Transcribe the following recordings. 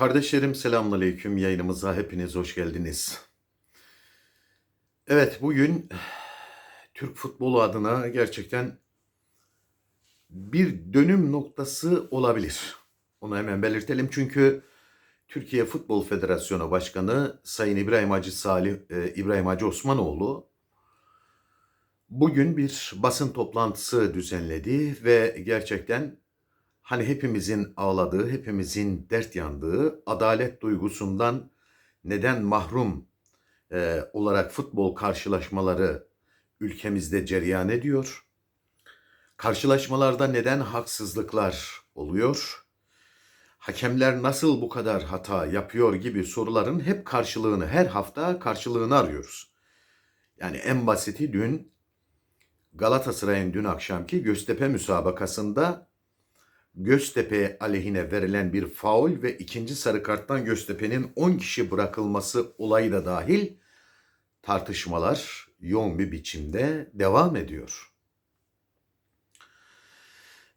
Kardeşlerim selamünaleyküm yayınımıza hepiniz hoş geldiniz. Evet bugün Türk futbolu adına gerçekten bir dönüm noktası olabilir. Onu hemen belirtelim çünkü Türkiye Futbol Federasyonu Başkanı Sayın İbrahim Hacı Salih e, İbrahim Hacı Osmanoğlu bugün bir basın toplantısı düzenledi ve gerçekten hani hepimizin ağladığı, hepimizin dert yandığı adalet duygusundan neden mahrum e, olarak futbol karşılaşmaları ülkemizde cereyan ediyor? Karşılaşmalarda neden haksızlıklar oluyor? Hakemler nasıl bu kadar hata yapıyor gibi soruların hep karşılığını, her hafta karşılığını arıyoruz. Yani en basiti dün Galatasaray'ın dün akşamki Göztepe müsabakasında Göztepe aleyhine verilen bir faul ve ikinci sarı karttan Göztepe'nin 10 kişi bırakılması olayı da dahil tartışmalar yoğun bir biçimde devam ediyor.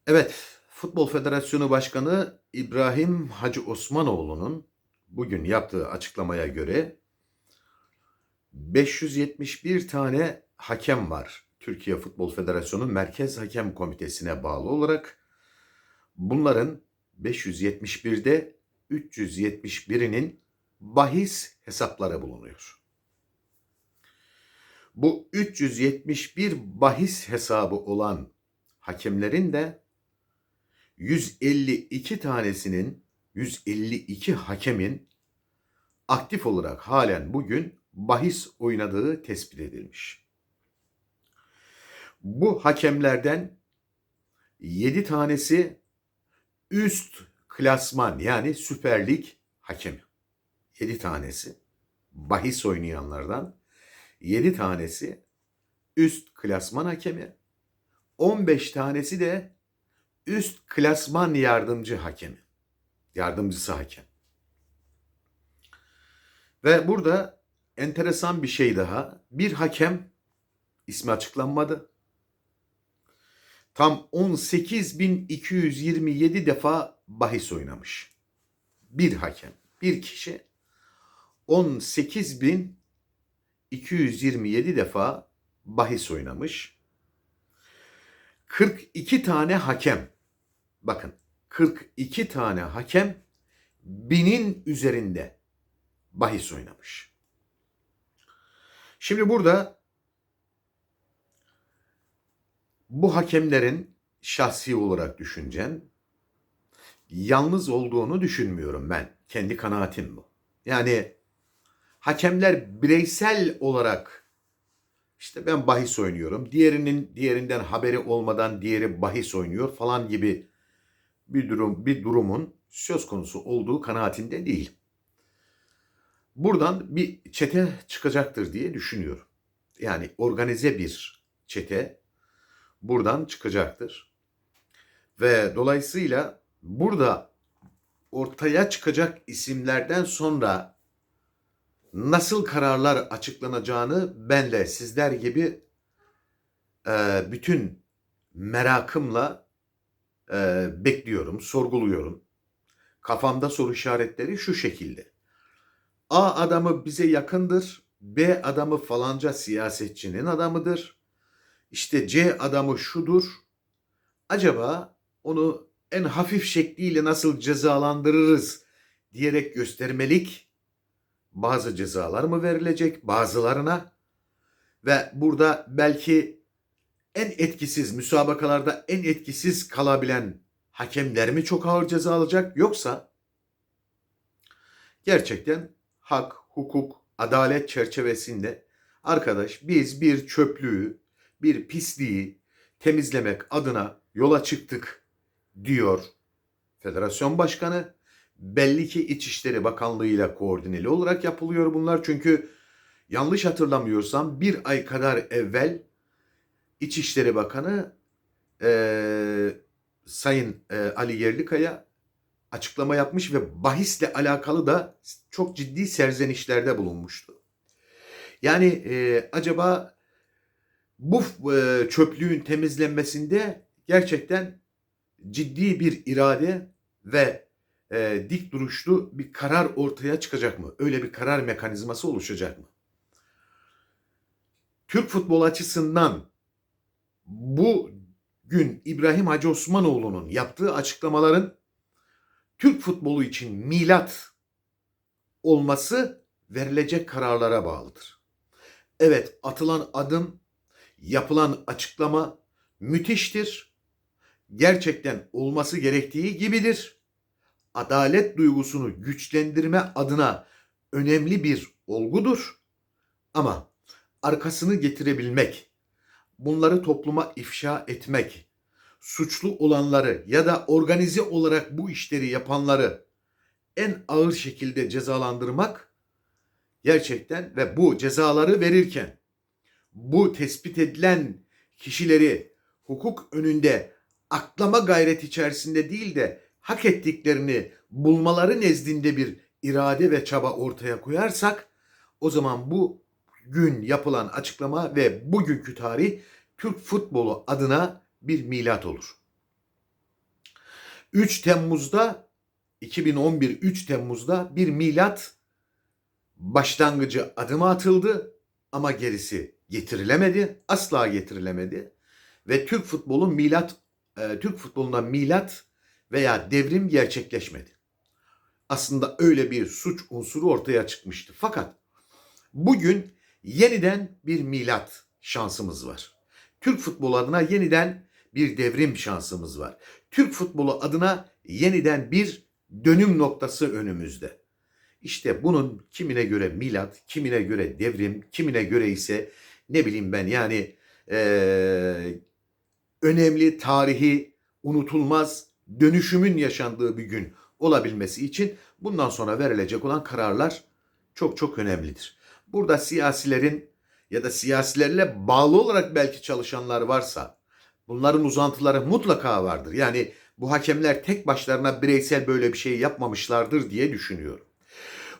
Evet, Futbol Federasyonu Başkanı İbrahim Hacı Osmanoğlu'nun bugün yaptığı açıklamaya göre 571 tane hakem var. Türkiye Futbol Federasyonu Merkez Hakem Komitesi'ne bağlı olarak bunların 571'de 371'inin bahis hesapları bulunuyor. Bu 371 bahis hesabı olan hakemlerin de 152 tanesinin 152 hakemin aktif olarak halen bugün bahis oynadığı tespit edilmiş. Bu hakemlerden 7 tanesi üst klasman yani Süper Lig hakemi. 7 tanesi bahis oynayanlardan 7 tanesi üst klasman hakemi. 15 tanesi de üst klasman yardımcı hakemi. Yardımcısı hakem. Ve burada enteresan bir şey daha. Bir hakem ismi açıklanmadı. Tam 18.227 defa bahis oynamış. Bir hakem, bir kişi 18.227 defa bahis oynamış. 42 tane hakem, bakın 42 tane hakem binin üzerinde bahis oynamış. Şimdi burada bu hakemlerin şahsi olarak düşüncem yalnız olduğunu düşünmüyorum ben. Kendi kanaatim bu. Yani hakemler bireysel olarak işte ben bahis oynuyorum. Diğerinin diğerinden haberi olmadan diğeri bahis oynuyor falan gibi bir durum bir durumun söz konusu olduğu kanaatinde değil. Buradan bir çete çıkacaktır diye düşünüyorum. Yani organize bir çete buradan çıkacaktır. Ve dolayısıyla burada ortaya çıkacak isimlerden sonra nasıl kararlar açıklanacağını ben de sizler gibi e, bütün merakımla e, bekliyorum, sorguluyorum. Kafamda soru işaretleri şu şekilde. A adamı bize yakındır, B adamı falanca siyasetçinin adamıdır. İşte C adamı şudur. Acaba onu en hafif şekliyle nasıl cezalandırırız diyerek göstermelik bazı cezalar mı verilecek bazılarına ve burada belki en etkisiz müsabakalarda en etkisiz kalabilen hakemler mi çok ağır ceza alacak yoksa gerçekten hak, hukuk, adalet çerçevesinde arkadaş biz bir çöplüğü, bir pisliği temizlemek adına yola çıktık diyor Federasyon Başkanı. Belli ki İçişleri Bakanlığı ile koordineli olarak yapılıyor bunlar. Çünkü yanlış hatırlamıyorsam bir ay kadar evvel İçişleri Bakanı e, Sayın e, Ali Yerlikaya açıklama yapmış ve bahisle alakalı da çok ciddi serzenişlerde bulunmuştu. Yani e, acaba bu e, çöplüğün temizlenmesinde gerçekten ciddi bir irade ve e, dik duruşlu bir karar ortaya çıkacak mı? Öyle bir karar mekanizması oluşacak mı? Türk futbol açısından bu gün İbrahim Hacı Osmanoğlu'nun yaptığı açıklamaların Türk futbolu için milat olması verilecek kararlara bağlıdır. Evet atılan adım, yapılan açıklama müthiştir. Gerçekten olması gerektiği gibidir. Adalet duygusunu güçlendirme adına önemli bir olgudur. Ama arkasını getirebilmek, bunları topluma ifşa etmek, suçlu olanları ya da organize olarak bu işleri yapanları en ağır şekilde cezalandırmak gerçekten ve bu cezaları verirken bu tespit edilen kişileri hukuk önünde aklama gayret içerisinde değil de hak ettiklerini bulmaları nezdinde bir irade ve çaba ortaya koyarsak o zaman bu gün yapılan açıklama ve bugünkü tarih Türk futbolu adına bir milat olur. 3 Temmuz'da 2011 3 Temmuz'da bir milat başlangıcı adıma atıldı ama gerisi getirilemedi. Asla getirilemedi. Ve Türk futbolu milat e, Türk futbolunda milat veya devrim gerçekleşmedi. Aslında öyle bir suç unsuru ortaya çıkmıştı. Fakat bugün yeniden bir milat şansımız var. Türk futbolu adına yeniden bir devrim şansımız var. Türk futbolu adına yeniden bir dönüm noktası önümüzde. İşte bunun kimine göre milat, kimine göre devrim, kimine göre ise ne bileyim ben yani ee, önemli tarihi unutulmaz dönüşümün yaşandığı bir gün olabilmesi için bundan sonra verilecek olan kararlar çok çok önemlidir. Burada siyasilerin ya da siyasilerle bağlı olarak belki çalışanlar varsa bunların uzantıları mutlaka vardır. Yani bu hakemler tek başlarına bireysel böyle bir şey yapmamışlardır diye düşünüyorum.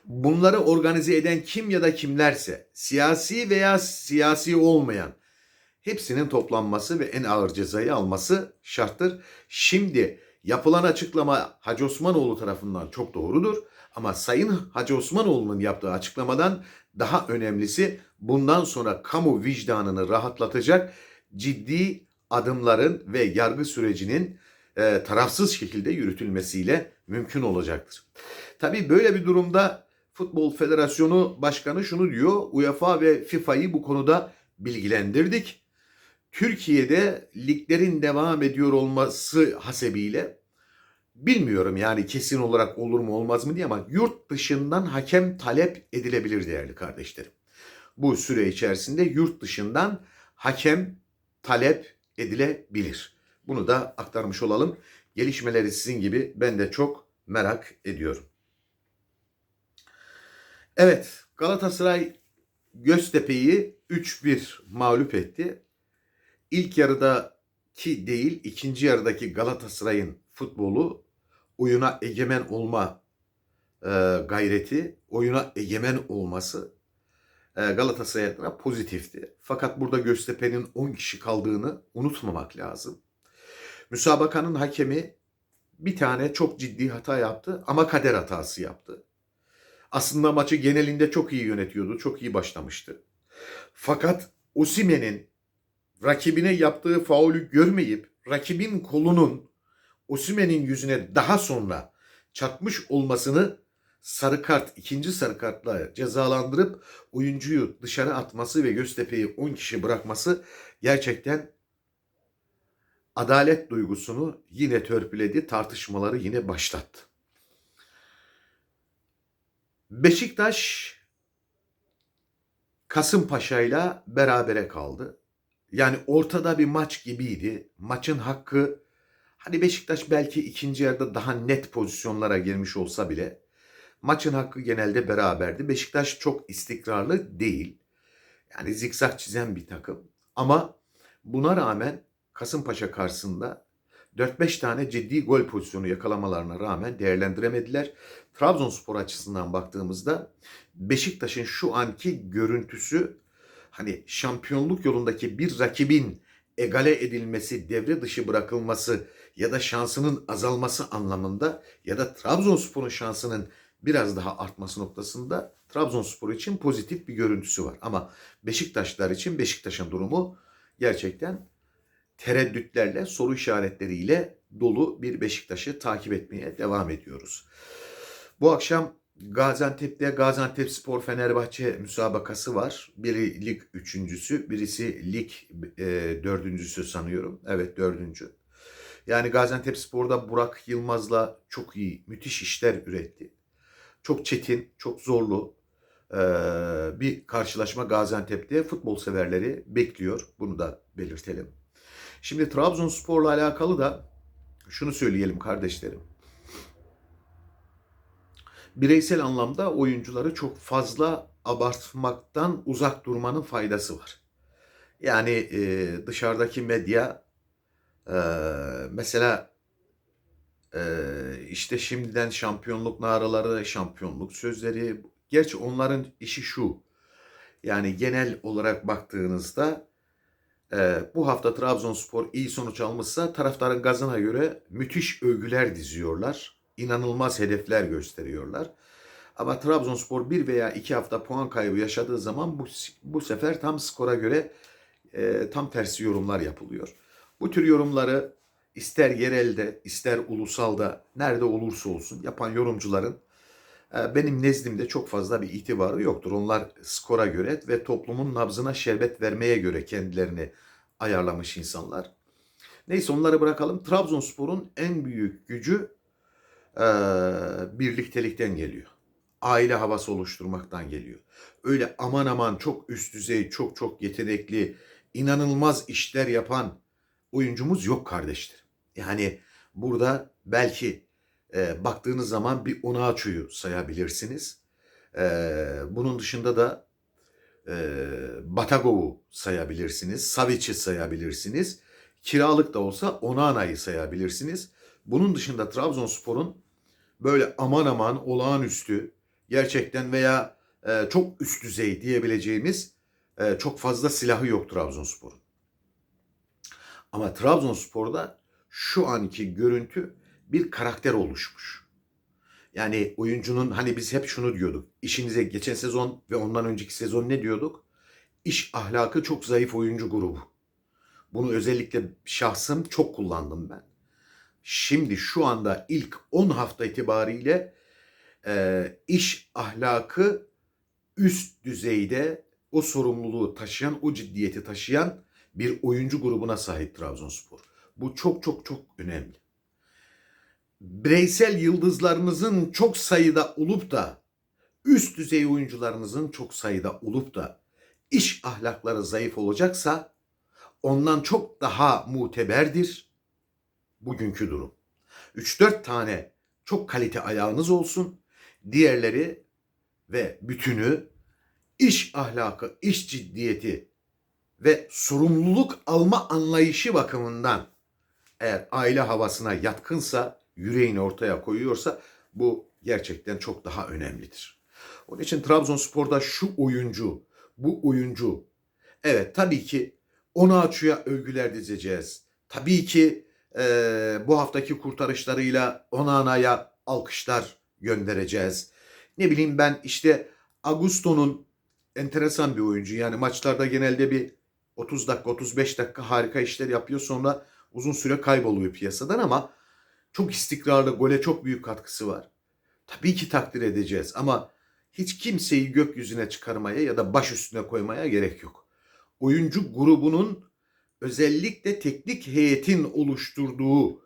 Bunları organize eden kim ya da kimlerse siyasi veya siyasi olmayan hepsinin toplanması ve en ağır cezayı alması şarttır. Şimdi yapılan açıklama Hacı Osmanoğlu tarafından çok doğrudur. Ama Sayın Hacı Osmanoğlu'nun yaptığı açıklamadan daha önemlisi bundan sonra kamu vicdanını rahatlatacak ciddi adımların ve yargı sürecinin e, tarafsız şekilde yürütülmesiyle mümkün olacaktır. Tabii böyle bir durumda Futbol Federasyonu Başkanı şunu diyor. UEFA ve FIFA'yı bu konuda bilgilendirdik. Türkiye'de liglerin devam ediyor olması hasebiyle bilmiyorum yani kesin olarak olur mu olmaz mı diye ama yurt dışından hakem talep edilebilir değerli kardeşlerim. Bu süre içerisinde yurt dışından hakem talep edilebilir. Bunu da aktarmış olalım. Gelişmeleri sizin gibi ben de çok merak ediyorum. Evet Galatasaray Göztepe'yi 3-1 mağlup etti. İlk yarıdaki değil ikinci yarıdaki Galatasaray'ın futbolu oyuna egemen olma e, gayreti, oyuna egemen olması e, Galatasaray adına pozitifti. Fakat burada Göztepe'nin 10 kişi kaldığını unutmamak lazım. Müsabakanın hakemi bir tane çok ciddi hata yaptı ama kader hatası yaptı. Aslında maçı genelinde çok iyi yönetiyordu, çok iyi başlamıştı. Fakat Osimen'in rakibine yaptığı faulü görmeyip rakibin kolunun Osimen'in yüzüne daha sonra çarpmış olmasını sarı kart, ikinci sarı kartla cezalandırıp oyuncuyu dışarı atması ve Göztepe'yi 10 kişi bırakması gerçekten adalet duygusunu yine törpüledi, tartışmaları yine başlattı. Beşiktaş Kasımpaşa ile berabere kaldı. Yani ortada bir maç gibiydi. Maçın hakkı hani Beşiktaş belki ikinci yarıda daha net pozisyonlara girmiş olsa bile maçın hakkı genelde beraberdi. Beşiktaş çok istikrarlı değil. Yani zikzak çizen bir takım. Ama buna rağmen Kasımpaşa karşısında 4-5 tane ciddi gol pozisyonu yakalamalarına rağmen değerlendiremediler. Trabzonspor açısından baktığımızda Beşiktaş'ın şu anki görüntüsü hani şampiyonluk yolundaki bir rakibin egale edilmesi, devre dışı bırakılması ya da şansının azalması anlamında ya da Trabzonspor'un şansının biraz daha artması noktasında Trabzonspor için pozitif bir görüntüsü var. Ama Beşiktaşlar için Beşiktaş'ın durumu gerçekten tereddütlerle, soru işaretleriyle dolu bir Beşiktaş'ı takip etmeye devam ediyoruz. Bu akşam Gaziantep'te Gaziantep Spor Fenerbahçe müsabakası var. Biri lig üçüncüsü, birisi lig e, dördüncüsü sanıyorum. Evet dördüncü. Yani Gaziantep Spor'da Burak Yılmaz'la çok iyi, müthiş işler üretti. Çok çetin, çok zorlu e, bir karşılaşma Gaziantep'te futbol severleri bekliyor. Bunu da belirtelim. Şimdi Trabzonspor'la alakalı da şunu söyleyelim kardeşlerim. Bireysel anlamda oyuncuları çok fazla abartmaktan uzak durmanın faydası var. Yani e, dışarıdaki medya e, mesela e, işte şimdiden şampiyonluk naraları, şampiyonluk sözleri. Gerçi onların işi şu. Yani genel olarak baktığınızda ee, bu hafta Trabzonspor iyi sonuç almışsa taraftarın gazına göre müthiş övgüler diziyorlar. İnanılmaz hedefler gösteriyorlar. Ama Trabzonspor bir veya iki hafta puan kaybı yaşadığı zaman bu, bu sefer tam skora göre e, tam tersi yorumlar yapılıyor. Bu tür yorumları ister yerelde ister ulusalda nerede olursa olsun yapan yorumcuların benim nezdimde çok fazla bir itibarı yoktur. Onlar skora göre ve toplumun nabzına şerbet vermeye göre kendilerini ayarlamış insanlar. Neyse onları bırakalım. Trabzonspor'un en büyük gücü e, birliktelikten geliyor. Aile havası oluşturmaktan geliyor. Öyle aman aman çok üst düzey, çok çok yetenekli, inanılmaz işler yapan oyuncumuz yok kardeşler. Yani burada belki e, baktığınız zaman bir Onaçu'yu sayabilirsiniz. E, bunun dışında da e, Batagov'u sayabilirsiniz. Savic'i sayabilirsiniz. Kiralık da olsa Onana'yı sayabilirsiniz. Bunun dışında Trabzonspor'un böyle aman aman olağanüstü gerçekten veya e, çok üst düzey diyebileceğimiz e, çok fazla silahı yok Trabzonspor'un. Ama Trabzonspor'da şu anki görüntü bir karakter oluşmuş. Yani oyuncunun hani biz hep şunu diyorduk. İşinize geçen sezon ve ondan önceki sezon ne diyorduk? İş ahlakı çok zayıf oyuncu grubu. Bunu özellikle şahsım çok kullandım ben. Şimdi şu anda ilk 10 hafta itibariyle e, iş ahlakı üst düzeyde o sorumluluğu taşıyan, o ciddiyeti taşıyan bir oyuncu grubuna sahip Trabzonspor. Bu çok çok çok önemli bireysel yıldızlarınızın çok sayıda olup da üst düzey oyuncularınızın çok sayıda olup da iş ahlakları zayıf olacaksa ondan çok daha muteberdir bugünkü durum. 3-4 tane çok kalite ayağınız olsun. Diğerleri ve bütünü iş ahlakı, iş ciddiyeti ve sorumluluk alma anlayışı bakımından eğer aile havasına yatkınsa yüreğini ortaya koyuyorsa bu gerçekten çok daha önemlidir. Onun için Trabzonspor'da şu oyuncu, bu oyuncu evet tabii ki Onaçu'ya övgüler dizeceğiz. Tabii ki e, bu haftaki kurtarışlarıyla Onana'ya alkışlar göndereceğiz. Ne bileyim ben işte Augusto'nun enteresan bir oyuncu. Yani maçlarda genelde bir 30 dakika 35 dakika harika işler yapıyor sonra uzun süre kayboluyor piyasadan ama çok istikrarlı, gole çok büyük katkısı var. Tabii ki takdir edeceğiz ama hiç kimseyi gökyüzüne çıkarmaya ya da baş üstüne koymaya gerek yok. Oyuncu grubunun özellikle teknik heyetin oluşturduğu,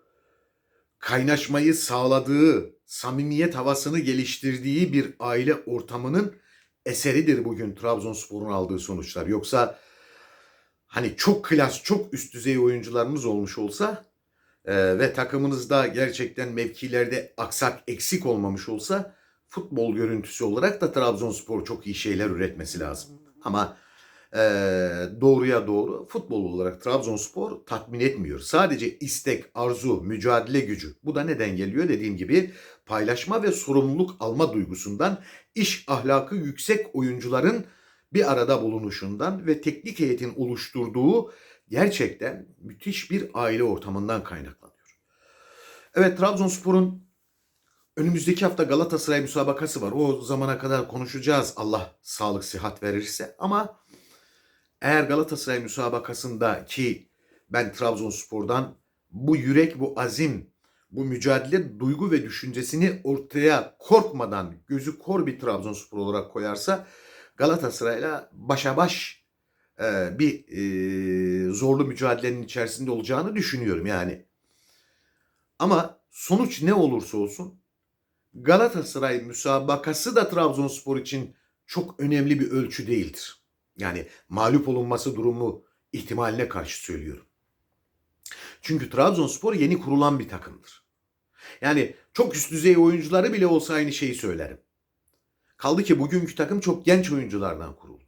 kaynaşmayı sağladığı, samimiyet havasını geliştirdiği bir aile ortamının eseridir bugün Trabzonspor'un aldığı sonuçlar. Yoksa hani çok klas, çok üst düzey oyuncularımız olmuş olsa e, ve takımınızda gerçekten mevkilerde aksak eksik olmamış olsa futbol görüntüsü olarak da Trabzonspor çok iyi şeyler üretmesi lazım. Ama e, doğruya doğru futbol olarak Trabzonspor tatmin etmiyor. Sadece istek, arzu, mücadele gücü. Bu da neden geliyor? Dediğim gibi paylaşma ve sorumluluk alma duygusundan, iş ahlakı yüksek oyuncuların bir arada bulunuşundan ve teknik heyetin oluşturduğu gerçekten müthiş bir aile ortamından kaynaklanıyor. Evet Trabzonspor'un önümüzdeki hafta Galatasaray müsabakası var. O zamana kadar konuşacağız Allah sağlık sıhhat verirse. Ama eğer Galatasaray müsabakasında ki ben Trabzonspor'dan bu yürek, bu azim, bu mücadele duygu ve düşüncesini ortaya korkmadan gözü kor bir Trabzonspor olarak koyarsa Galatasaray'la başa baş e, bir e, zorlu mücadelenin içerisinde olacağını düşünüyorum yani. Ama sonuç ne olursa olsun Galatasaray müsabakası da Trabzonspor için çok önemli bir ölçü değildir. Yani mağlup olunması durumu ihtimaline karşı söylüyorum. Çünkü Trabzonspor yeni kurulan bir takımdır. Yani çok üst düzey oyuncuları bile olsa aynı şeyi söylerim. Kaldı ki bugünkü takım çok genç oyunculardan kuruldu.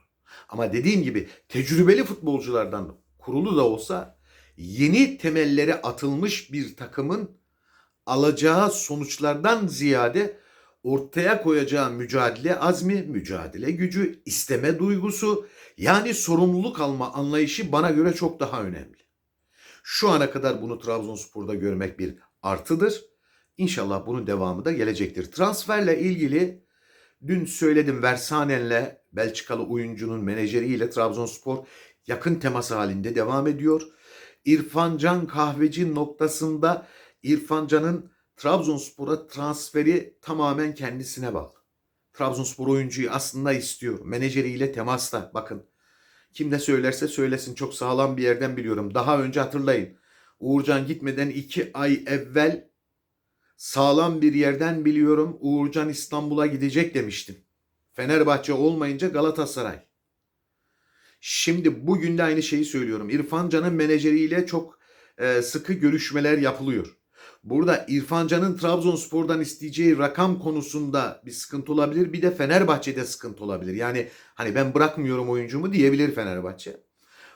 Ama dediğim gibi tecrübeli futbolculardan kurulu da olsa yeni temelleri atılmış bir takımın alacağı sonuçlardan ziyade ortaya koyacağı mücadele azmi, mücadele gücü, isteme duygusu yani sorumluluk alma anlayışı bana göre çok daha önemli. Şu ana kadar bunu Trabzonspor'da görmek bir artıdır. İnşallah bunun devamı da gelecektir. Transferle ilgili dün söyledim Versanen'le Belçikalı oyuncunun menajeriyle Trabzonspor yakın temas halinde devam ediyor. İrfan Can Kahveci noktasında İrfan Can'ın Trabzonspor'a transferi tamamen kendisine bağlı. Trabzonspor oyuncuyu aslında istiyor. Menajeriyle temasta. Bakın kim ne söylerse söylesin çok sağlam bir yerden biliyorum. Daha önce hatırlayın. Uğurcan gitmeden iki ay evvel sağlam bir yerden biliyorum. Uğurcan İstanbul'a gidecek demiştim. Fenerbahçe olmayınca Galatasaray. Şimdi bugün de aynı şeyi söylüyorum. İrfan Can'ın menajeriyle çok e, sıkı görüşmeler yapılıyor. Burada İrfan Can'ın Trabzonspor'dan isteyeceği rakam konusunda bir sıkıntı olabilir. Bir de Fenerbahçe'de sıkıntı olabilir. Yani hani ben bırakmıyorum oyuncumu diyebilir Fenerbahçe.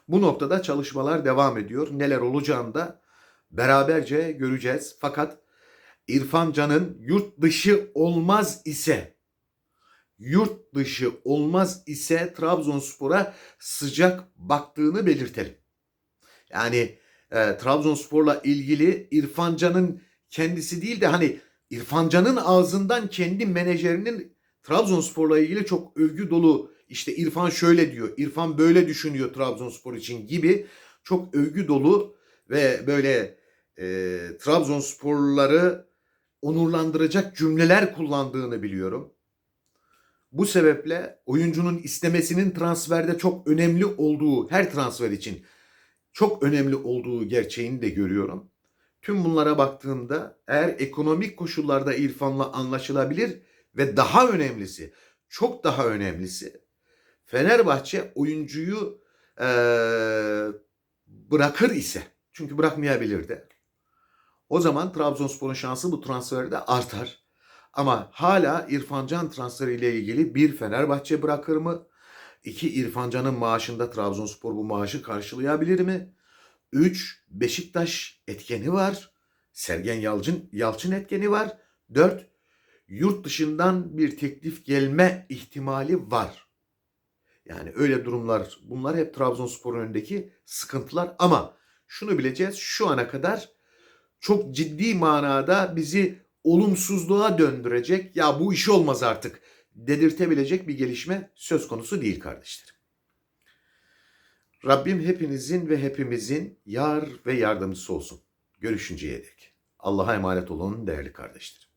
Bu noktada çalışmalar devam ediyor. Neler olacağını da beraberce göreceğiz. Fakat İrfan Can'ın yurt dışı olmaz ise yurt dışı olmaz ise Trabzonspor'a sıcak baktığını belirtelim. Yani e, Trabzonspor'la ilgili İrfan Can'ın kendisi değil de hani İrfan Can'ın ağzından kendi menajerinin Trabzonspor'la ilgili çok övgü dolu işte İrfan şöyle diyor, İrfan böyle düşünüyor Trabzonspor için gibi çok övgü dolu ve böyle e, Trabzonsporluları onurlandıracak cümleler kullandığını biliyorum. Bu sebeple oyuncunun istemesinin transferde çok önemli olduğu her transfer için çok önemli olduğu gerçeğini de görüyorum. Tüm bunlara baktığımda eğer ekonomik koşullarda İrfan'la anlaşılabilir ve daha önemlisi, çok daha önemlisi Fenerbahçe oyuncuyu e, bırakır ise, çünkü bırakmayabilir de, o zaman Trabzonspor'un şansı bu transferde artar. Ama hala İrfan Can transferiyle ilgili bir Fenerbahçe bırakır mı? İki İrfan Can'ın maaşında Trabzonspor bu maaşı karşılayabilir mi? Üç Beşiktaş etkeni var. Sergen Yalçın, Yalçın etkeni var. Dört yurt dışından bir teklif gelme ihtimali var. Yani öyle durumlar bunlar hep Trabzonspor'un önündeki sıkıntılar ama şunu bileceğiz şu ana kadar çok ciddi manada bizi olumsuzluğa döndürecek ya bu iş olmaz artık dedirtebilecek bir gelişme söz konusu değil kardeşlerim. Rabbim hepinizin ve hepimizin yar ve yardımcısı olsun. Görüşünceye dek. Allah'a emanet olun değerli kardeşlerim.